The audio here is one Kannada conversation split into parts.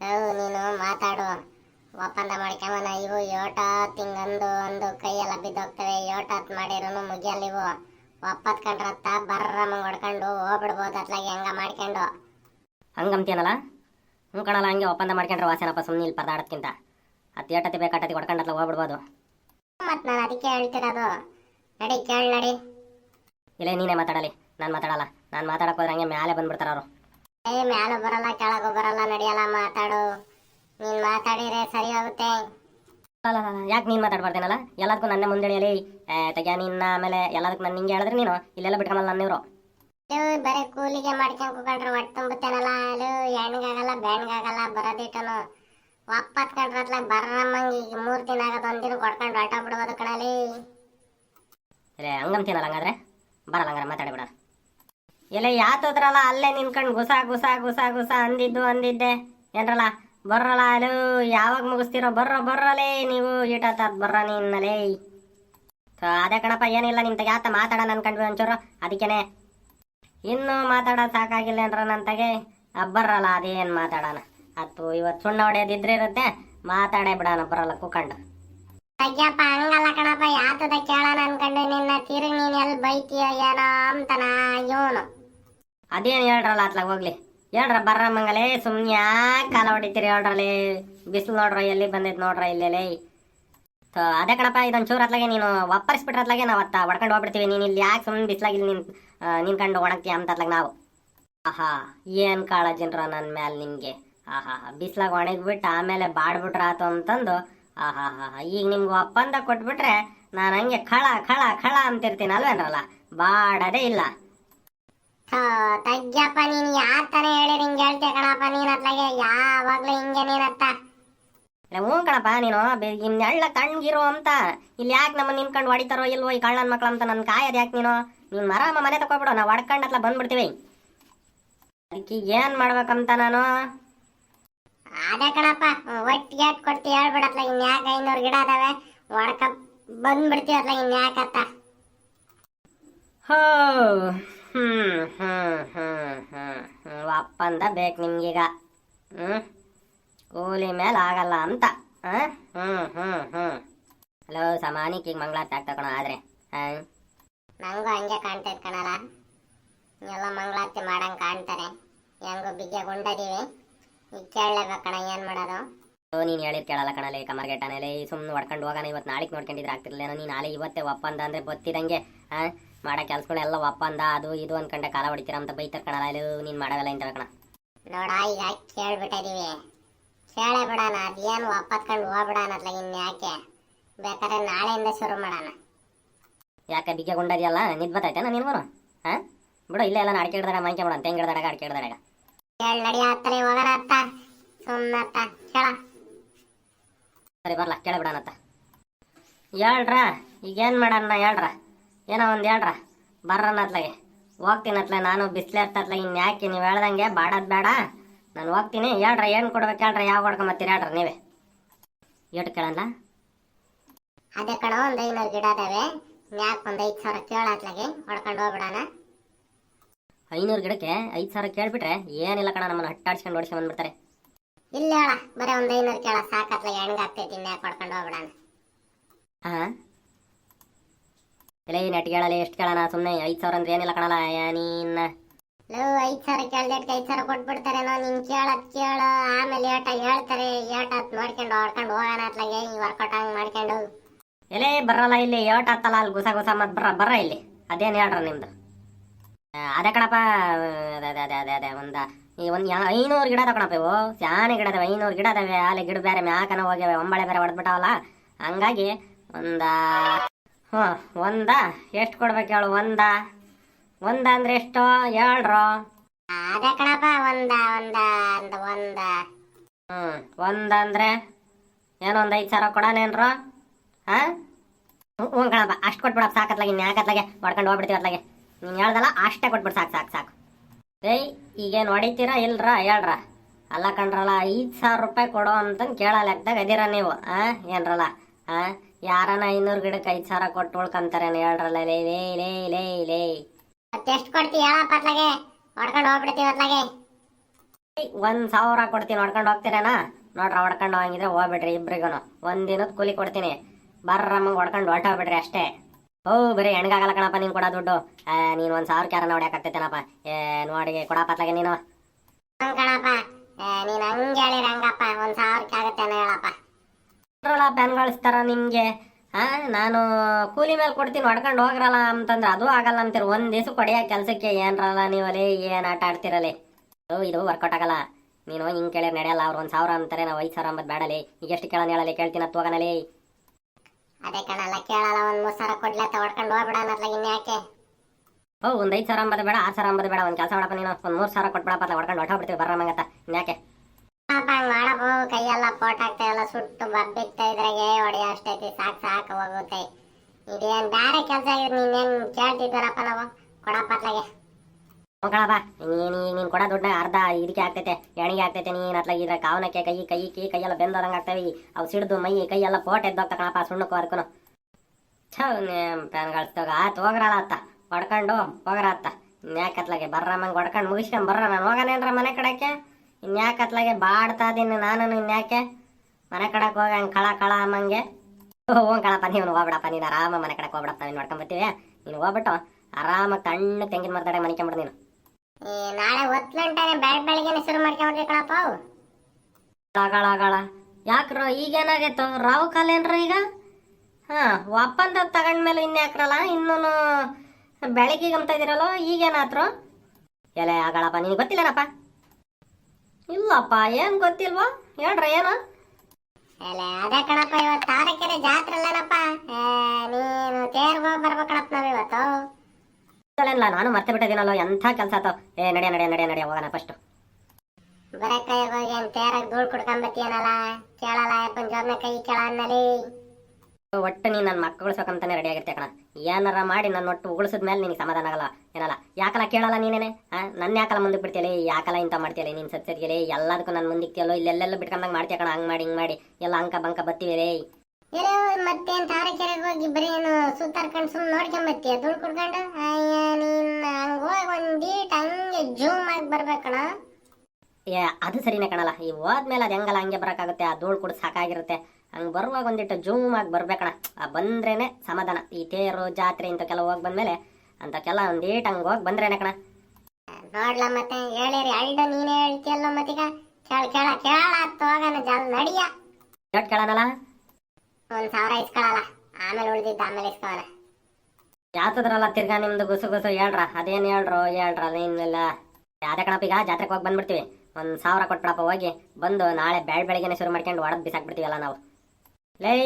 ಹೌದು ನೀನು ಮಾತಾಡು. ಒಪ್ಪಂದ ಮಾಡ್ಕೊಂಬನ ಇವು ಯೋಟ ತಿಂಗಂದು ಒಂದು ಕೈಯೆಲ್ಲ ಬಿದ್ದೋಗ್ತವೆ. ಯೋಟಾತ್ ಮಾಡಿರೂ ಮುಗಿಯಲ್ಲ ಇವು. ಒಪ್ಪತ್ ಕಂಡ್ರತ್ತ ಬರ್ರ ಹೊಡ್ಕೊಂಡು ಹೋಗ್ಬಿಡ್ಬೋದು ಅತ್ಲಾಗೆ ಹೆಂಗ ಮಾಡ್ಕೊಂಡು. ಹಂಗಂತೀನಲ್ಲ? ಹ್ಞೂ ಕಣಲ್ಲ ಹಂಗೆ ಒಪ್ಪಂದ ಮಾಡ್ಕೊಂಡ್ರೆ ವಾಸನಪ್ಪ ಸುಮ್ಮನೆ ಇಲ್ಲಿ ಪರದಾಡೋದ್ಕಿಂತ. ಹತ್ತು ಏಟತಿ ಬೇಕಾಟತಿ ಹೊಡ್ಕೊಂಡತ್ಲ ಹೋಗ್ಬಿಡ್ಬೋದು. ಮತ್ತು ನಾನು ಅದಕ್ಕೆ ಹೇಳ್ತಿರೋದು. ನಡಿ ಕೇಳಿ ನಡಿ. ಇಲ್ಲೇ ನೀನೇ ಮಾತಾಡಲಿ. ನಾನು ಮಾತಾಡಲ್ಲ. ನಾನು ಮಾತಾಡಕ್ಕೆ ಹೋದ್ರೆ ಹಂಗೆ ಮೇಲೆ ಬಂದ್ಬಿಡ್ತಾರೆ ಏ ಮ್ಯಾಲ ಬರಲ್ಲ ಕೆಳಗೂ ಬರಲ್ಲ ನಡೆಯಲ್ಲ ಮಾತಾಡು. ನೀನ್ ಮಾತಾಡಿದ್ರೆ ಸರಿ ಹೋಗುತ್ತೆ. ಯಾಕೆ ನೀನು ಮಾತಾಡ್ಬಾರ್ದೇನಲ್ಲ? ಎಲ್ಲದಕ್ಕೂ ನನ್ನ ಮುಂದೆ ಹೇಳಿ ತೆಗ್ಯ ನಿನ್ನ ಆಮೇಲೆ ಎಲ್ಲದಕ್ಕೂ ನನ್ನ ನಿಂಗೆ ಹೇಳಿದ್ರೆ ನೀನು ಇಲ್ಲೆಲ್ಲ ಬಿಟ್ಕೊಂಬಲ್ಲ ನನ್ನ ಇವರು. ಬರೀ ಕೂಲಿಗೆ ಮಾಡ್ಕೊಂಡು ಕುಕೊಂಡ್ರೆ ಹೊಟ್ಟೆ ತುಂಬುತ್ತೇನಲ್ಲ? ಅದು ಹೆಣ್ಗಾಗಲ್ಲ ಆಗಲ್ಲ ಬರೋದಿಟ್ಟನು. ಒಪ್ಪತ್ ಕಂಡ್ರತ್ಲ ಬರ್ರಮ್ಮಂಗ್ ಈಗ ಮೂರ್ ದಿನ ಆಗದ ಒಂದಿನ ದಿನ ಕೊಡ್ಕೊಂಡು ಆಟ ಬಿಡ್ಬೋದು ಕಣಲಿ ಹಂಗಂತೀನಲ್ಲ ಹಂಗಾದ್ರೆ? ಬರಲ್ಲ ಹಂಗಾರೆ ಮಾತಾಡಿ ಬಿಡ ಇಲ್ಲ ಯಾತೋದ್ರಲ್ಲ, ಅಲ್ಲೇ ನಿನ್ಕೊಂಡು ಗುಸ ಗುಸ ಗುಸ ಗುಸ ಅಂದಿದ್ದು ಅಂದಿದ್ದೆ. ಏನ್ರಲ್ಲ, ಬರ್ರಲ್ಲ ಅಲು ಯಾವಾಗ ಮುಗಿಸ್ತೀರೋ ಬರ್ರೋ, ಬರ್ರಲೇ ನೀವು. ಈಟತ್ತ ಬರ್ರ ನಿನ್ನಲೇ. ಅದೇ ಕಣಪ್ಪ, ಏನಿಲ್ಲ, ನಿಮ್ ಯಾತ ಮಾತಾಡೋಣ ಅನ್ಕೊಂಡ್ವಿ ಒಂಚೂರು. ಅದಕ್ಕೇನೆ, ಇನ್ನೂ ಮಾತಾಡೋದು ಸಾಕಾಗಿಲ್ಲ ಏನ್ರ ತಗೆ. ಬರ್ರಲ್ಲ, ಅದೇನು ಮಾತಾಡೋಣ. ಅತ್ತು ಇವತ್ತು ಸುಣ್ಣ ಹೊಡೆಯೋದಿದ್ರೆ ಇರುತ್ತೆ, ಮಾತಾಡೇ ಬಿಡೋಣ, ಬರಲ್ಲ, ಕುಕಂಡು. ಅಯ್ಯಪ್ಪ, ಹಂಗಲ್ಲ ಕಣಪ್ಪ, ಯಾತದ ಕೇಳೋಣ ಅನ್ಕೊಂಡು, ನಿನ್ನ ತಿರುಗಿ ನೀನ್ ಎಲ್ಲಿ ಬೈತೀಯ ಏನೋ ಅಂತನ. ಅದೇನು ಹೇಳ್ರಲ್ಲ ಅತ್ಲಾಗ ಹೋಗ್ಲಿ. ಹೇಳ್ರ ಬರ್ರ ಮಂಗಲೆ ಸುಮ್ಮನೆ ಯಾಕೆ ಕಾಲ ಹೊಡಿತೀರಿ ಹೇಳ್ರಲ್ಲಿ ಬಿಸಿಲು ನೋಡ್ರ, ಎಲ್ಲಿ ಬಂದೈತೆ ನೋಡ್ರ ಇಲ್ಲೆಲೆ? ಸೊ ಅದೇ ಕಣಪ್ಪ, ಇದೊಂದು ಚೂರು ಅತ್ಲಾಗೆ ನೀನು ಒಪ್ಪರಿಸ್ಬಿಟ್ರೆ ಅತ್ಲಾಗೆ ನಾವು ಅತ್ತ ಹೊಡ್ಕೊಂಡು ಹೋಗ್ಬಿಡ್ತೀವಿ. ನೀನು ಇಲ್ಲಿ ಯಾಕೆ ಸುಮ್ಮನೆ ಬಿಸ್ಲಾಗಿಲ್ಲ ನಿನ್ ನಿನ್ ನಿನ್ಕಂಡು ಒಣಗ್ತೀಯ ಅಂತ ಅತ್ಲಾಗ ನಾವು. ಆಹಾ, ಏನು ಕಾಳಜಿನ್ರ ನನ್ನ ಮ್ಯಾಲೆ ನಿಮಗೆ? ಆಹಾ, ಬಿಸಿಲಾಗಿ ಒಣಗಿಬಿಟ್ಟು ಆಮೇಲೆ ಬಾಡ್ಬಿಟ್ರ ಆತು ಅಂತಂದು, ಆಹಾ ಹಾ ಈಗ ನಿಮ್ಗೆ ಒಪ್ಪಂದ ಕೊಟ್ಬಿಟ್ರೆ ನಾನು ಹಂಗೆ ಖಳ ಖಳ ಖಳ ಅಂತಿರ್ತೀನಿ ಅಲ್ವೇನ್ರಲ್ಲ ಬಾಡದೇ ಇಲ್ಲ. ಥೋ, ನೀನ್ ಯಾವ ತರ ಹೇಳಿ ಹಿಂಗ್ ಹೇಳ್ತೀಯ ಕಣಪ್ಪ ನೀನ್ ಅತ್ಲಾಗೆ ಯಾವಾಗ್ಲೂ ಹಿಂಗೆ ನೀನತ್ತ ಹ್ಞೂ ಕಣಪ್ಪ ನೀನು ಇನ್ನೆಲ್ಲ ಎಳ್ಳ ತಣ್ಣಗಿರು ಅಂತ. ಇಲ್ಲಿ ಯಾಕೆ ನಮ್ಮ ನಿಮ್ಕೊಂಡು ಹೊಡಿತಾರೋ ಇಲ್ವೋ ಈ ಕಳ್ಳನ ಮಕ್ಳು ಅಂತ ನನ್ನ ಕಾಯದ್ ಯಾಕೆ ನೀನು? ನೀನು ಮರಾಮ ಮನೆ ತಗೊಬಿಡು ನಾವು ಹೊಡ್ಕೊಂಡು ಅತ್ಲ ಬಂದ್ಬಿಡ್ತೀವಿ. ಅದಕ್ಕೆ ಏನು ಮಾಡ್ಬೇಕಂತ ನಾನು? ಅದೇ ಕಣಪ್ಪ ಒಟ್ಟಿಗೆ ಕೊಟ್ಟು ಕೊಡ್ತಿ ಹೇಳ್ಬಿಡತ್ಲ ಇನ್ ಯಾಕ ಐನೂರು ಗಿಡ ಅದಾವೆ? ಒಡ್ಕ ಬಂದ್ಬಿಡ್ತೀವತ್ಲ ಇನ್ ಯಾಕತ್ತ ಹೋ. ಹ್ಞೂ ಹ್ಞೂ ಹ್ಞೂ ಹ್ಞೂ ಹ್ಞೂ ಒಪ್ಪಂದ ಬೇಕು ನಿಮ್ಗೀಗ. ಹ್ಞೂ ಕೂಲಿ ಮೇಲೆ ಆಗಲ್ಲ ಅಂತ. ಹಾಂ? ಹ್ಞೂ ಹ್ಞೂ ಹ್ಞೂ ಹಲೋ ಸಮಾನಿಕ್ ಈಗ ಮಂಗಳಾರತಿ ಆಗ್ತಕಣ ಆದ್ರೆ ಆದರೆ. ಹಾಂ? ನಂಗೂ ಹಂಗೆ ಕಾಣ್ತೈತ್ ಕಣಲ್ಲ ಎಲ್ಲ ಮಂಗಳಾರತಿ ಮಾಡಂಗ್ ಕಾಣ್ತಾರೆ. ಹೆಂಗು ಬಿಗ್ಗೆ ಗುಂಡದೀವಿ. ಈಗ ಕೇಳಲೇಬೇಕಣ ಏನ್ ಮಾಡೋದು? ಓ ನೀನು ಹೇಳಿದ್ ಕೇಳಲ್ಲ ಕಣಲೆ ಕಮರ್ಗೆಟ್ಟನಲ್ಲಿ ಸುಮ್ಮನೆ ಹೊಡ್ಕೊಂಡು ಹೋಗೋಣ ಇವತ್ತು ನಾಳೆಗೆ ನೋಡ್ಕೊಂಡಿದ್ರೆ ಆಗ್ತಿರ್ಲೇನೋ ನೀನು ನಾಳೆ ಇವತ್ತೇ ಒಪ್ಪಂದ ಅಂದ್ರೆ ಗೊತ್ತಿದಂಗೆ ಆ ಮಾಡೋ ಕೆಲ್ಸಗಳೆಲ್ಲ ಒಪ್ಪಂದ ಅದು ಇದು ಅನ್ಕಂಡೆ ಕಾಲ ಹೊಡಿತೀರ ಅಂತ ಬೈತಾರ ಕಣ ಅಲ್ಲಿ ನೀನು ಮಾಡೋವೆಲ್ಲ ಇಂತ ಕಣ. ನೋಡ ಈಗ ಕೇಳ್ಬಿಟ್ಟಿದೀವಿ. ಕೇಳೇ ಬಿಡೋಣ ಅದೇನು ಒಪ್ಪತ್ಕೊಂಡು ಹೋಗ್ಬಿಡೋಣ ಅತ್ಲ ಇನ್ ಯಾಕೆ? ಬೇಕಾದ್ರೆ ನಾಳೆಯಿಂದ ಶುರು ಮಾಡೋಣ. ಯಾಕೆ ಬಿಗ್ಗೆ ಗುಂಡದಿಯಲ್ಲ ನಿದ್ ನೀನು ಬರು ಹಾ ಬಿಡು ಇಲ್ಲೇ ಎಲ್ಲ ಅಡಿಕೆ ಹಿಡ್ದಾಗ ಮಾಂಕೆ ಬಿಡು ತೆಂಗ್ ಹಿಡ್ದಾಗ ಅಡಿಕೆ ಹಿಡ್ದಾಗ ಕೇಳಿ ನಡಿ ಆತ್ರಿ ಹೋಗೋಣ ಅತ್ತ. ಕೇಳ. ಸರಿ ಬರಲ್ಲ ಕೇಳಿ ಬಿಡೋಣತ್ತ ಹೇಳ್ರ ಈಗೇನು ಮಾಡೋಣ ಹೇಳ್ರ? ಏನೋ ಒಂದು ಹೇಳ್ರ? ಬರ್ರನ್ನ ಅತ್ಲಾಗೆ ಹೋಗ್ತೀನಿ ಅತ್ಲ ನಾನು ಬಿಸ್ಲೇ ಇರ್ತತ್ಲ ಇನ್ನು ಯಾಕೆ ನೀವು ಹೇಳ್ದಂಗೆ ಬಾಡೋದು ಬೇಡ. ನಾನು ಹೋಗ್ತೀನಿ. ಹೇಳ್ರ ಏನು ಕೊಡ್ಬೇಕು ಹೇಳ್ರ ಯಾವ ಕೊಡ್ಕೊಂಬತ್ತೀರಿ ಹೇಳ್ರ ನೀವೇ. ಎಷ್ಟು ಕೇಳಲ್ಲ? ಅದೇ ಕಣ ಒಂದು ಐನೂರು ಗಿಡ ಅದಾವೆ. ಯಾಕೆ ಒಂದು ಐದು ಸಾವಿರ ಕೇಳತ್ಲಾಗೆ ಹೊಡ್ಕೊಂಡು ಹೋಗ್ಬಿಡೋಣ. ಐನೂರು ಗಿಡಕ್ಕೆ ಐದು ಸಾವಿರ ಕೇಳ್ಬಿಟ್ರೆ ಏನಿಲ್ಲ ಕಣ ನಮ್ಮನ್ನು ಹಟ್ಟಾಡ್ಸ್ಕೊಂಡು ಓಡಿಸ್ಕೊಂಡು ಬಂದ್ಬಿಡ್ತಾರೆ. ಇಲ್ಲ ಹೇಳ ಬರೀ ಒಂದು ಐನೂರು ಕೇಳ ಸಾಕತ್ಲಾಗೆ ಹೆಣ್ಗಾಗ್ತೈತಿ ಇನ್ಯಾಕೆ ಹೊಡ್ಕೊಂಡು ಹೋಗ್ಬಿಡೋಣ. ಹಾಂ? ಇಲ್ಲ ಈ ನೆಟ್ ಕೇಳಲ್ಲ ಎಷ್ಟು ಕೇಳೋಣ ಸುಮ್ಮನೆ ಐದು ಸಾವಿರ ಅಂದ್ರೆ ಏನಿಲ್ಲ ಕಣಲ್ಲ ನೀನ್. ಲೋ ಐದು ಸಾವಿರ ಕೇಳ್ದೆಟ್ಗೆ ಐದು ಸಾವಿರ ಕೊಟ್ಬಿಡ್ತಾರೇನೋ ನೀನ್ ಕೇಳ ಕೇಳು ಆಮೇಲೆ ಏಟ ಹೇಳ್ತಾರೆ ಏಟ ನೋಡ್ಕೊಂಡು ಹೊಡ್ಕೊಂಡು ಹೋಗೋಣ ಅತ್ಲಾಗೆ ಈ ವರ್ಕೌಟ್ ಹಂಗ್ ಮಾಡ್ಕೊಂಡು. ಎಲೆ ಬರಲ್ಲ ಇಲ್ಲಿ ಏಟ್ ಹತ್ತಲ್ಲ ಅಲ್ಲಿ ಗುಸ ಗುಸ ಮತ್ ಬರ ಬರ್ರ ಇಲ್ಲಿ. ಅದೇನು ಹೇಳ್ರ ನಿಮ್ದು? ಅದೇ ಕಣಪ್ಪ ಅದೇ ಅದೇ ಅದೇ ಅದೇ ಒಂದು ಈ ಒಂದು ಐನೂರು ಗಿಡ ತಗೊಳಪ್ಪ ಇವು. ಸ್ಯಾನೆ ಗಿಡ ಅದಾವೆ ಐನೂರು ಗಿಡ ಅದಾವೆ ಅಲ್ಲಿ ಗಿಡ ಬೇರೆ ಮ್ಯಾಕನ ಹೋಗ್ಯಾವೆ ಒಂಬಳೆ ಬೇರೆ ಹೊಡೆದ್ಬಿಟ್ಟಾವಲ್ಲ ಹಂಗಾಗಿ ಒಂದ ಹ್ಞೂ ಒಂದ? ಎಷ್ಟು ಕೊಡ್ಬೇಕು ಹೇಳು ಒಂದ? ಒಂದ ಅಂದ್ರೆ ಎಷ್ಟು? ಹೇಳ್ರು? ಅದೇ ಕಣಪ್ಪ ಒಂದ ಒಂದ ಅಂತ ಒಂದ. ಹ್ಞೂ ಒಂದಂದ್ರೆ ಏನೋ ಒಂದು ಐದು ಸಾವಿರ ಕೊಡೋನೇನ್ರು? ಹಾಂ? ಹ್ಞೂ ಕಣಪ್ಪ ಅಷ್ಟು ಕೊಟ್ಬಿಡಪ್ಪ ಸಾಕತ್ಲಾಗೆ ಇನ್ನು ಯಾಕತ್ಲಾಗೆ? ಹೊಡ್ಕೊಂಡು ಹೋಗ್ಬಿಡ್ತೀವಿ ಅತ್ಲಾಗೆ. ನೀನು ಹೇಳ್ದಲ್ಲ ಅಷ್ಟೇ ಕೊಟ್ಬಿಡು ಸಾಕು ಸಾಕು ಸಾಕು. ಏಯ್ ಈಗೇನು ಹೊಡಿತೀರಾ ಇಲ್ರ ಹೇಳ್ರ? ಅಲ್ಲ ಕಣ್ರಲ್ಲ ಐದು ಸಾವಿರ ರೂಪಾಯಿ ಕೊಡೋ ಅಂತಂದು ಕೇಳೋ ಲೆಕ್ಕದಾಗ ಅದೀರ ನೀವು ಹಾಂ ಏನ್ರಲ್ಲ ಹಾಂ ಯಾರನ ಐನೂರು ಗಿಡಕ್ಕೆ ಐದು ಸಾವಿರ ಕೊಟ್ಟು ಉಳ್ಕೊಂತಾರೇನು ಹೇಳ್ರಲ್ಲ ಲೇ ಲೇ ಲೇ ಲೇ ಲೇ. ಮತ್ತೆ ಎಷ್ಟು ಕೊಡ್ತಿ ಹೇಳಪ್ಪ ಅತ್ಲಾಗೆ? ಹೊಡ್ಕೊಂಡು ಹೋಗ್ಬಿಡ್ತೀವಿ ಅತ್ಲಾಗೆ. ಒಂದ್ ಸಾವಿರ ಕೊಡ್ತೀನಿ ಹೊಡ್ಕೊಂಡು ಹೋಗ್ತೀರೇನಾ? ನೋಡ್ರ ಹೊಡ್ಕೊಂಡು ಹೋಗಿದ್ರೆ ಹೋಗ್ಬಿಡ್ರಿ ಇಬ್ರಿಗೂ ಒಂದಿನದ ಕೂಲಿ ಕೊಡ್ತೀನಿ. ಬರ್ರಮ್ಮಂಗ್ ಹೊಡ್ಕೊಂಡು ಹೊರ್ಟೋಗ್ಬಿಡ್ರಿ ಅಷ್ಟೇ. ಓ ಬರೀ ಹೆಣ್ಗಾಗಲ್ಲ ಕಣಪ್ಪ ನೀನು ಕೊಡ ದುಡ್ಡು. ನೀನು ಒಂದ್ ಸಾವಿರ ಕ್ಯಾರ ನೋಡ್ಯಾಕತ್ತೇನಪ್ಪ ಏ ನೋಡಿ ಕೊಡಪ್ಪ ನೀನು. ಕಣಪ್ಪ. ನೀನು ನೀನ್ ಹಂಗೆ ಹೇಳಿರಂಗಪ್ಪ ಒಂದ್ ಸಾವಿರಕ್ಕೆ ಆಗತ್ತೇನೋ ಹೇಳಪ್ಪ. ಪೆಟ್ರೋಲ ಪ್ಯಾನ್ ಗಳಿಸ್ತಾರ ನಿಮ್ಗೆ? ಆ ನಾನು ಕೂಲಿ ಮೇಲೆ ಕೊಡ್ತೀನಿ ಹೊಡ್ಕೊಂಡು ಹೋಗ್ರಲ್ಲ ಅಂತಂದ್ರೆ ಅದು ಆಗಲ್ಲ ಅಂತೀರ. ಒಂದ್ ದಿವಸ ಕೊಡೆಯ ಕೆಲ್ಸಕ್ಕೆ? ಏನ್ರಲ್ಲ ನೀವಲ್ಲಿ ಏನ್ ಆಟ ಆಡ್ತಿರಲಿ ಓ ಇದು ವರ್ಕೌಟ್ ಆಗಲ್ಲ. ನೀನು ಹಿಂಗ್ ಕೇಳಿ ನಡೆಯಲ್ಲ ಅವ್ರ ಒಂದ್ ಸಾವಿರ ಅಂತಾರೆ ನಾವು ಐದ್ ಸಾವಿರ ಅಂಬದ್ ಬೇಡಲಿ ಈಗ ಎಷ್ಟು ಕೇಳೋಣ ಹೇಳಲಿ ಕೇಳ್ತೀನಿ ಹತ್ತು ಹೋಗನಲಿ ಅದೇ ಕಣಲ್ಲ ಕೇಳಲ್ಲ ಒಂದ್ ಮೂರ್ ಸಾವಿರ ಕೊಡ್ಲೆ ಹೊಡ್ಕೊಂಡು ಹೋಗ್ಬಿಡೋಣ ಇನ್ ಇನ್ಯಾಕೆ ಓ ಒಂದ್ ಐದ್ ಸಾವಿರ ಅಂಬದ್ ಬೇಡ ಆರ್ ಸಾವಿರ ಅಂಬದ್ ಬೇಡ ಒಂದ್ ಕೆಲಸ ಮಾಡಪ್ಪ ನೀನು. ಒಂದ್ ಮೂರ್ ಸಾವಿರ ಕೊಟ್ಬಿಡಪ್ಪ ಅಂತ ಹೊಡ್ಕೊಂಡು ಹೊಟ್ಟೋಗ್ಬಿಡ್ತೀವಿ ಬರ್ರ ಮಂಗತ್ತ. ಇನ್ಯಾಕೆ ಮಾಡಬೋ ಕೈಯೆಲ್ಲ ಪೋಟ್ ಆಗ್ತಾ ಎಲ್ಲ ಸುಟ್ಟು ಬಬ್ಬಿಕ್ತಾ ಇದ್ರಾಗೆ ಹೊಡಿ ಅಷ್ಟೈತಿ ಸಾಕ್ ಸಾಕು ಹೋಗುತ್ತೆ. ಇದೇನ್ ಬೇರೆ ಕೆಲ್ಸ ಇದ್ರೆ ನೀನೇನ್ ಕೇಳ್ತಿದ್ದಾರಪ್ಪ ನಾವು? ಕೊಡಪ್ಪ ಅತ್ಲಾಗೆ ಹೋಗಣಪ್ಪ ನೀನ್ ಈಗ ನೀನ್ ಕೊಡೋ ದುಡ್ಡ ಅರ್ಧ ಇದಕ್ಕೆ ಆಗ್ತೈತೆ ಎಣಿಗೆ ಆಗ್ತೈತೆ ನೀನ್, ಅತ್ಲಾಗ ಇದ್ರ ಕಾವನಕ್ಕೆ ಕೈ ಕೈ ಕೈ, ಕೈಯೆಲ್ಲ ಬೆಂದೋದಂಗ ಆಗ್ತಾವೆ ಅವು ಸಿಡ್ದು ಮೈ, ಕೈಯೆಲ್ಲ ಪೋಟ್ ಎದ್ದೋಗ್ತಾ ಕಣಪ್ಪ, ಸುಣ್ಣಕ್ಕೂ ಪ್ಯಾನ್ ಗಳಿಸ್ದಾಗ ಆತ್ ಹೋಗ್ರಲ್ಲ ಅತ್ತ. ಹೊಡ್ಕೊಂಡು ಹೋಗ್ರ ಅತ್ತ. ಯಾಕತ್ಲಾಗೆ ಬರ್ರಮ್ಮಂಗ್ ಹೊಡ್ಕೊಂಡು ಮುಗಿಸ್ಕೊಂಡ್ ಬರ್ರ ನಾನು. ಹೋಗನೇನ್ರ ಮನೆ ಕಡಕ್ಕೆ ಇನ್ಯಾಕೆ ಅತ್ಲಾಗೆ ಬಾಡ್ತಾ ಇದೀನಿ ನಾನು ಇನ್ಯಾಕೆ? ಮನೆ ಕಡಕ್ ಹೋಗ ಹಂಗೆ ಕಳ ಕಳ ಅಮ್ಮಂಗೆ ಹೋಗ್ ಕಳಪ್ಪ ನೀನು ಹೋಗ್ಬಿಡಪ್ಪ ನೀನು ಆರಾಮ ಮನೆ ಕಡಕ್ ಹೋಗ್ಬಿಡಪ್ಪ ನೀನು ಹೊಡ್ಕೊಂಡ್ ಬರ್ತೀವಿ. ನೀನು ಹೋಗ್ಬಿಟ್ಟು ಆರಾಮ ತಣ್ಣ ತೆಂಗಿನ ಮರದಡೆ ಮನಿಕೊಂಬಿಡು ನೀನು. ನಾಳೆ ಹೊತ್ಲಂಟಾನೆ ಬೆಳಗ್ಗೆ ಬೆಳಗ್ಗೆನೆ ಶುರು ಮಾಡ್ಕೊಂಡ್ರಿ ಕಣಪ್ಪ ಯಾಕ್ರ ಯಾಕ್ರೋ ಈಗೇನಾಗೈತು? ಕಾಲೇನ್ ಕಾಲೇನ್ರ ಈಗ? ಹಾ ಒಪ್ಪಂದ ತಗೊಂಡ್ಮೇಲೆ ಇನ್ಯಾಕ್ರಲ್ಲ ಇನ್ನೂ ಬೆಳಗ್ಗೆ ಗಮ್ತಾ ಇದೀರಲ್ಲ ಈಗೇನಾತ್ರು? ಎಲೆ ಆಗಳಪ್ಪ ನಿನಗೆ ಗೊತ್ತಿಲ್ಲನಪ್ಪ? ಇಲ್ಲಪ್ಪ ಏನ್ ಗೊತ್ತಿಲ್ವಾ? ಹೇಳ್ರ ಏನ? ಅಲ್ಲ ಅದೇ ಕಣಪ್ಪ ಇವತ್ತು ತಾರಕೆರೆ ಜಾತ್ರೆ ಅಲ್ಲೇನಪ್ಪ? ಏ, ನೀನು ತೇರ್ ಹೋಗ್ ಬರ್ಬೇಕಣಪ್ಪ ನಾವ್ ಇವತ್ತು. ಇಲ್ಲ ನಾನು ಮರ್ತೆ ಬಿಟ್ಟಿದ್ದೀನಲ್ಲ ಎಂಥ ಕೆಲಸ ಆತೋ? ಏ ನಡೆಯ ನಡೆಯ ನಡೆಯ ನಡೆಯ ಹೋಗೋಣ ಫಸ್ಟ್ ಬರಕ್ಕ ಹೋಗಿ ಏನ್ ತೇರಾಗ ಧೂಳ್ ಕುಡ್ಕೊಂಬತ್ತೀಯನಲ್ಲ ಕೇಳಲ್ಲ ಯಪ್ಪನ್ ಜೋರ್ನ ಕೈ ಕೇಳ ಅನ್ನಲಿ. ಒಟ್ಟು ನೀನು ನನ್ನ ಮಕ್ಕಳು ಉಳಿಸ್ಬೇಕಂತಾನೆ ರೆಡಿ ಆಗಿರ್ತೀಯ ಕಣ. ಏನಾರ ಮಾಡಿ ನನ್ನ ಒಟ್ಟು ಉಗುಳಿಸಿದ ಮೇಲೆ ನಿನಗೆ ಸಮಾಧಾನ ಆಗಲ್ಲ. ಏನಲ್ಲ? ಯಾಕಲ್ಲ ಕೇಳಲ್ಲ ನೀನೇನೆ? ನನ್ನ ಯಾಕಲ್ಲ ಮುಂದಕ್ಕೆ ಬಿಡ್ತೀಯಲ್ಲ? ಯಾಕಲ್ಲ ಇಂಥ ಮಾಡ್ತೀಯಲ್ಲ? ನೀನು ಸತ್ಸರಿಗೆಲೆ ಎಲ್ಲದಕ್ಕೂ ನನ್ನ ಮುಂದಿಕ್ತಿಯಲ್ಲೋ ಇಲ್ಲೆಲ್ಲೆಲ್ಲ ಬಿಟ್ಕೊಂಡಂಗೆ ಮಾಡ್ತೀಯ ಕಣ? ಹಂಗೆ ಮಾಡಿ, ಹಿಂಗೆ ಮಾಡಿ. ಎಲ್ಲ ಅಂಕ ಬಂಕ ಬತ್ತೀವಿ ರೇ ಮತ್ತೇನ್ ಹೋಗಿ ಬರೀ ಸುತ್ತಾರ್ಕೊಂಡ್ ಸುಮ್ ನೋಡ್ಕೊಂಬತ್ತೀಯ? ದುಡ್ಡು ಕುಡ್ಕೊಂಡು? ಅಯ್ಯ, ನೀನ್ ಹಂಗ ಹಂಗೆ ಜೂಮ್ ಆಗಿ ಬರ್ಬೇಕಣ ಏ ಅದು ಸರಿನೇ ಕಣಲ್ಲ. ಈ ಹೋದ್ಮೇಲೆ ಅದು ಹೆಂಗಲ್ಲ ಹಂಗೆ ಬರೋಕ್ಕಾಗುತ್ತೆ ಆ ಧೂಳು ಕೂಡ ಸಾಕಾಗಿರುತ್ತೆ. ಹಂಗೆ ಬರುವಾಗ ಒಂದಿಟ್ಟು ಜೂಮ್ ಆಗಿ ಬರ್ಬೇಕಣ ಆ ಬಂದ್ರೇನೆ ಸಮಾಧಾನ. ಈ ತೇರು ಜಾತ್ರೆ ಇಂಥ ಕೆಲವು ಹೋಗಿ ಬಂದ್ಮೇಲೆ ಅಂಥಕ್ಕೆಲ್ಲ ಒಂದೀಟ್ ಹಂಗೆ ಹೋಗಿ ಬಂದ್ರೇನೆ ಕಣ. ನೋಡ್ಲ ಮತ್ತೆ ಹೇಳಿರಿ ಅಳ್ಳು ನೀನೇ ಹೇಳ್ತೀಯಲ್ಲ ಮತ್ತೀಗ? ಕೇಳ ಕೇಳ ಕೇಳ ಹೋಗಣ ಜಲ್ ನಡಿಯ. ದೊಡ್ಡ ಕೇಳನಲ್ಲ. ಒಂದು ಸಾವಿರ ಇಸ್ಕೊಳಲ್ಲ. ಆಮೇಲೆ ಉಳಿದಿದ್ದ ಆಮೇಲೆ ಇಸ್ಕೊಳ ಯಾತದ್ರಲ್ಲ ತಿರ್ಗಾ ನಿಮ್ದು ಗುಸು ಗುಸು ಹೇಳ್ರ? ಅದೇನ್ ಹೇಳ್ರು ಹೇಳ್ರ ಅದೇನಿಲ್ಲ ಯಾವುದೇ ಕಣಪ್ಪ ಈಗ ಜಾತ್ರೆಗೆ ಹೋಗಿ ಬಂದ್ಬಿಡ್ತೀವಿ. ಒಂದ್ ಸಾವಿರ ಕೊಟ್ಬಿಡಪ್ಪ ಹೋಗಿ ಬಂದು ನಾಳೆ ಬೆಳ್ ಬೆಳಗ್ಗೆನೆ ಶುರು ಮಾಡ್ಕೊಂಡು ಹೊಡೆದ್ ಬಿಸಾಕ್ಬಿಡ್ತೀವಲ್ಲ ನಾವು. ಲೈ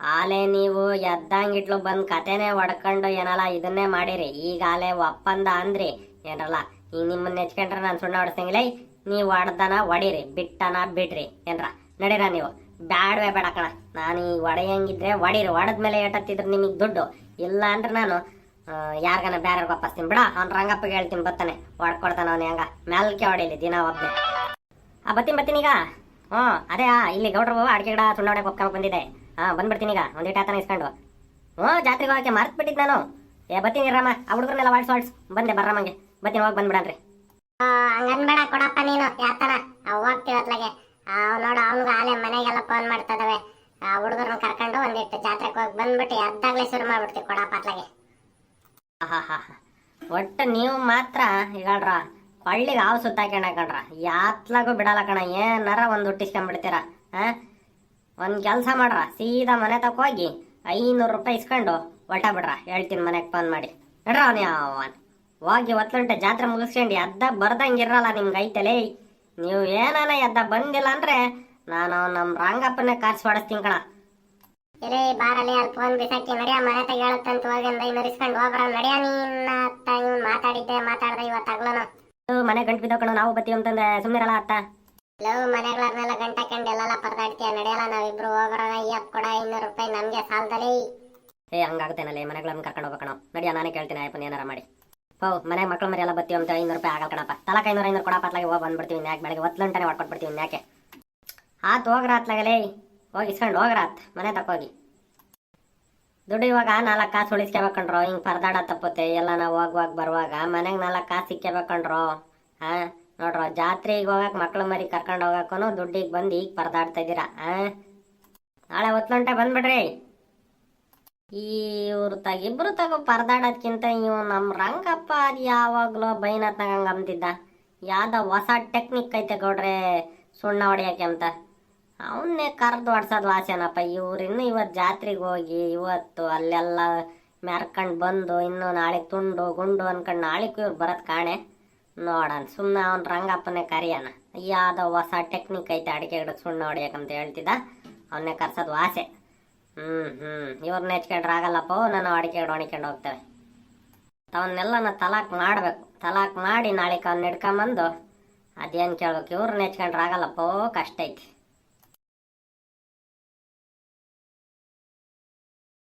ಆಲೆ ನೀವು ಎದ್ದಂಗಿಟ್ಲು ಬಂದು ಕತೆನೆ ಒಡ್ಕೊಂಡು ಏನಲ್ಲ ಇದನ್ನೇ ಮಾಡಿರಿ. ಈಗ ಆಲೆ ಒಪ್ಪಂದ ಅಂದ್ರಿ. ಏನರಲ್ಲ ಈಗ ನಿಮ್ಮನ್ನ ನೆಚ್ಕೊಂಡ್ರೆ ನಾನು ಸುಣ್ಣ ಹೊಡಿಸ್ತಂಗಿಲ್ಲ ನೀವು ಒಡ್ದನ ಒಡೀರಿ, ಬಿಟ್ಟನ ಬಿಡ್ರಿ. ಏನರ, ನಡೀರ ನೀವು. ಬ್ಯಾಡವೇ ಬೇಡ ಕಣ. ನಾನು ಈಗ ಒಡೆಯಂಗಿದ್ರೆ ಒಡೀರಿ. ಹೊಡೆದ್ಮೇಲೆ ಏಟತ್ತಿದ್ರೆ ನಿಮಗೆ ದುಡ್ಡು. ಇಲ್ಲ ಅಂದ್ರೆ ನಾನು ಯಾರಿಗಾನ ಬೇರೆ ವಾಪಸ್ತೀನಿ ಬಿಡ. ಅವ್ನ ರಂಗಪ್ಪಗೆ ಹೇಳ್ತೀನಿ ಬತ್ತಾನೆ. ಹೊಡ್ಕೊಡ್ತಾನ ಅವನು ಹೆಂಗ. ಮೆಲ್ಕೆ ಹೊಡಿಲಿ ದಿನ ಒಬ್ಬನೇ ಆ ಬತ್ತೀನಿ ಬತ್ತೀನಿ ಈಗ. ಹ್ಞೂ ಅದೇ ಆ, ಇಲ್ಲಿ ಗೌಡ್ರು ಅಡಿಕೆ ಗಿಡ ಸುಣ್ಣ ಹೊಡೆಗೆ ಬಂದಿದೆ ಹಾಂ ಬಂದ್ಬಿಡ್ತೀನಿ ಈಗ. ಒಂದಿಟ್ಟು ಆತನ ಇಸ್ಕೊಂಡು. ಹ್ಞೂ ಜಾತ್ರೆಗೆ ಹೋಗಕ್ಕೆ ಮರ್ತು ಬಿಟ್ಟಿದ್ದು ನಾನು. ಏ ಬತ್ತೀನಿ ರಾಮ. ಆ ಹುಡುಗರನ್ನೆಲ್ಲ ವಾಡ್ಸ್ ವಾಡ್ಸ್ ಬಂದೆ ಬರ್ರಮ್ಮಂಗೆ ಬತ್ತೀನಿ ಹೋಗಿ ಬಂದ್ಬಿಡನ್ರಿ ಹಂಗನ್ಬೇಡ ಕೊಡಪ್ಪ ನೀನು. ಯಾತನ? ಹೋಗ್ತೀವಿ ಅತ್ಲಾಗೆ. ನೋಡು ಅವ್ನಿಗೆ ಆಲೆ ಮನೆಗೆಲ್ಲ ಫೋನ್ ಮಾಡ್ತಾ ಇದಾವೆ. ಆ ಹುಡುಗರನ್ನ ಕರ್ಕೊಂಡು ಒಂದಿಟ್ಟು ಜಾತ್ರೆಗೆ ಹೋಗಿ ಬಂದ್ಬಿಟ್ಟು ಅದ್ದಾಗಲೇ ಶುರು ಮಾಡ್ಬಿಡ್ತೀವಿ ಕೊಡಪ್ಪ ಅತ್ಲಾಗೆ. ಒಟ್ಟು ನೀವು ಮಾತ್ರ ಹೇಳ್ರ ಕೊಳ್ಳಿಗೆ ಹಾವು ಸುತ್ತಾಕೊಂಡಾಕಂಡ್ರ ಯಾತ್ಲಾಗೂ ಬಿಡಲ್ಲ ಕಣ, ಏನಾರ ಒಂದು ಹುಟ್ಟಿಸ್ಕೊಂಡ್ಬಿಡ್ತೀರ ಹಾಂ ಒಂದು ಕೆಲಸ ಮಾಡ್ರ, ಸೀದಾ ಮನೆ ತಕ್ಕ ಹೋಗಿ ಐನೂರು ರೂಪಾಯಿ ಇಸ್ಕೊಂಡು ಒಟ್ಟ ಬಿಡ್ರ. ಹೇಳ್ತೀನಿ ಮನೆಗೆ ಫೋನ್ ಮಾಡಿ. ನಡ್ರ ಅವನ ಹೋಗಿ ಒತ್ತಲಂಟೆ ಜಾತ್ರೆ ಮುಗಿಸ್ಕೊಂಡು ಎದ್ದ ಬರ್ದಂಗಿರಲ್ಲ ನಿಮ್ಗೆ ಐತಲೆ ನೀವು ಏನಾನ ಎದ್ದ ಬಂದಿಲ್ಲ ಅಂದ್ರೆ ನಾನು ನಮ್ಮ ರಂಗಪ್ಪನೇ ಕಾರ್ಸಿ ಹೊಡೆಸ್ತೀನಿ ಕಣ. ಇರೇ ಬಾರಲ್ಲಿ ಅಲ್ಲಿ ಫೋನ್ ಬಿಸಾಕಿ ನಡೆಯ ಮನೆ ತಗ ಹೋಗಂದ ಇಸ್ಕೊಂಡು ಹೋಗ್ರ ನಡಿಯ ನೀನ್ ಅತ್ತ ಇವ್ನ್ ಮಾತಾಡಿದ್ದೆ ಮಾತಾಡ್ದೆ ಇವತ್ತು ಆಗ್ಲೂನು. ಮನೆ ಗಂಟು ಬಿದ್ದೋ ಕಣ ನಾವು ಬತ್ತೀವಿ ಅಂತಂದ್ರೆ ಸುಮ್ಮನಿರಲ್ಲ ಅತ್ತ. ಲವ್ ಮನೆಗಳನ್ನೆಲ್ಲ ಗಂಟೆ ಕಂಡು ಎಲ್ಲೆಲ್ಲ ಪರದಾಡ್ತೀಯ ನಡೆಯಲ್ಲ ನಾವಿಬ್ರು ಹೋಗ್ರ ಅಯ್ಯಪ್ಪ ಕೊಡ ಇನ್ನೂರು ರೂಪಾಯಿ ನಮ್ಗೆ ಸಾಲದಲ್ಲಿ ಏ ಹಂಗಾಗುತ್ತೇನಲ್ಲ ಮನೆಗಳನ್ನ ಕರ್ಕೊಂಡು ಹೋಗ್ಬೇಕಣ ನಡಿಯ ನಾನೇ ಕೇಳ್ತೀನಿ ಅಯ್ಯಪ್ಪನ ಏನಾರ ಮಾಡಿ. ಹೋ ಮನೆ ಮಕ್ಳು ಮರಿ ಎಲ್ಲ ಬತ್ತೀವಿ ಅಂತ ಐನೂರು ರೂಪಾಯಿ ಆಗಲ್ಲ ಕಣಪ್ಪ ತಲಕ ಐನೂರು ಐನೂರು ಕೊಡಪ್ಪ ಅತ್ಲಾಗೆ ಹೋಗಿ ಬಂದ್ಬಿಡ್ತೀವಿ ಯಾಕೆ ಬೆಳಗ್ಗೆ ಒತ್ತು ಗಂಟೆ ಹೊಡ್ಕೊಟ್ಬಿಡ್ತೀವಿ ಇನ್ಯಾಕೆ ಆತ್ ಹೋಗ್ರ ಅತ್ಲಾಗಲೇ ಹೋಗಿ ಇಸ್ಕೊಂಡು ಹೋಗ್ರಾತ್, ಮನೆ ತಕೋಗಿ ದುಡ್ಡು ಇವಾಗ ನಾಲ್ಕು ಕಾಸು ಉಳಿಸ್ಕೋಬೇಕಂಡ್ರೋ ಹಿಂಗೆ ಪರದಾಡ ತಪ್ಪುತ್ತೆ, ಎಲ್ಲ ನಾವು ಹೋಗುವಾಗ ಬರುವಾಗ ಮನೆಗೆ ನಾಲ್ಕು ಕಾಸು ಸಿಕ್ಕಬೇಕಂಡ್ರೋ ಹಾಂ ನೋಡ್ರೋ, ಜಾತ್ರೆಗೆ ಹೋಗಕ್ಕೆ ಮಕ್ಳು ಮರಿ ಕರ್ಕೊಂಡು ಹೋಗಕ್ಕೂ ದುಡ್ಡಿಗೆ ಬಂದು ಈಗ ಪರದಾಡ್ತಾ ಇದ್ದೀರಾ ಹಾಂ ನಾಳೆ ಹೊತ್ಲಂಟೆ ಬಂದ್ಬಿಡ್ರಿ. ಈ ಇವ್ರು ತಗ ಇಬ್ರು ತಗೋ ಪರದಾಡೋದ್ಕಿಂತ ಇವ್ ನಮ್ಮ ರಂಗಪ್ಪ ಅದು ಯಾವಾಗಲೂ ಬೈನ ತಗಂಗ ಅಂತಿದ್ದ ಯಾವ್ದೋ ಹೊಸ ಟೆಕ್ನಿಕ್ ಐತೆ ಗೌಡ್ರೆ, ಸುಣ್ಣ ಹೊಡಿಯಕ್ಕೆ ಅಂತ. ಅವನ್ನೇ ಕರೆದು ಹೊಡ್ಸೋದು ವಾಸೇನಪ್ಪ. ಇವ್ರು ಇನ್ನು ಇವತ್ತು ಜಾತ್ರೆಗೆ ಹೋಗಿ ಇವತ್ತು ಅಲ್ಲೆಲ್ಲ ಮೆರ್ಕಂಡು ಬಂದು ಇನ್ನು ನಾಳೆ ತುಂಡು ಗುಂಡು ಅನ್ಕೊಂಡು ನಾಳೆಗೂ ಇವ್ರು ಬರೋದು ಕಾಣೆ. ನೋಡೋಣ ಸುಮ್ಮನೆ ಅವ್ನ ರಂಗಪ್ಪನೇ ಕರಿಯೋಣ ಯಾವುದೋ ಹೊಸ ಟೆಕ್ನಿಕ್ ಐತೆ ಅಡಿಕೆ ಗಿಡಕ್ಕೆ ಸುಣ್ಣ ಹೊಡಿಯಕಂತ ಹೇಳ್ತಿದ್ದ. ಅವನ್ನೇ ಕರ್ಸೋದು ವಾಸೆ. ಹ್ಞೂ ಹ್ಞೂ ಇವ್ರನ್ನ ಹೆಚ್ಕೊಂಡ್ರೆ ಆಗಲ್ಲಪ್ಪ ನಾನು ಅಡಿಕೆ ಗಿಡ ಹೊಣಿಕೊಂಡು ಹೋಗ್ತೇವೆ. ಅವನ್ನೆಲ್ಲ ತಲಾಕ್ ಮಾಡಬೇಕು. ತಲಾಕ್ ಮಾಡಿ ನಾಳೆಗೆ ಅವ್ನ ಹಿಡ್ಕೊಂಬಂದು ಅದೇನು ಕೇಳ್ಬೇಕು? ಇವ್ರನ್ನ ಹೆಚ್ಕೊಂಡ್ರೆ ಆಗಲ್ಲಪ್ಪೋ, ಕಷ್ಟ ಐತಿ.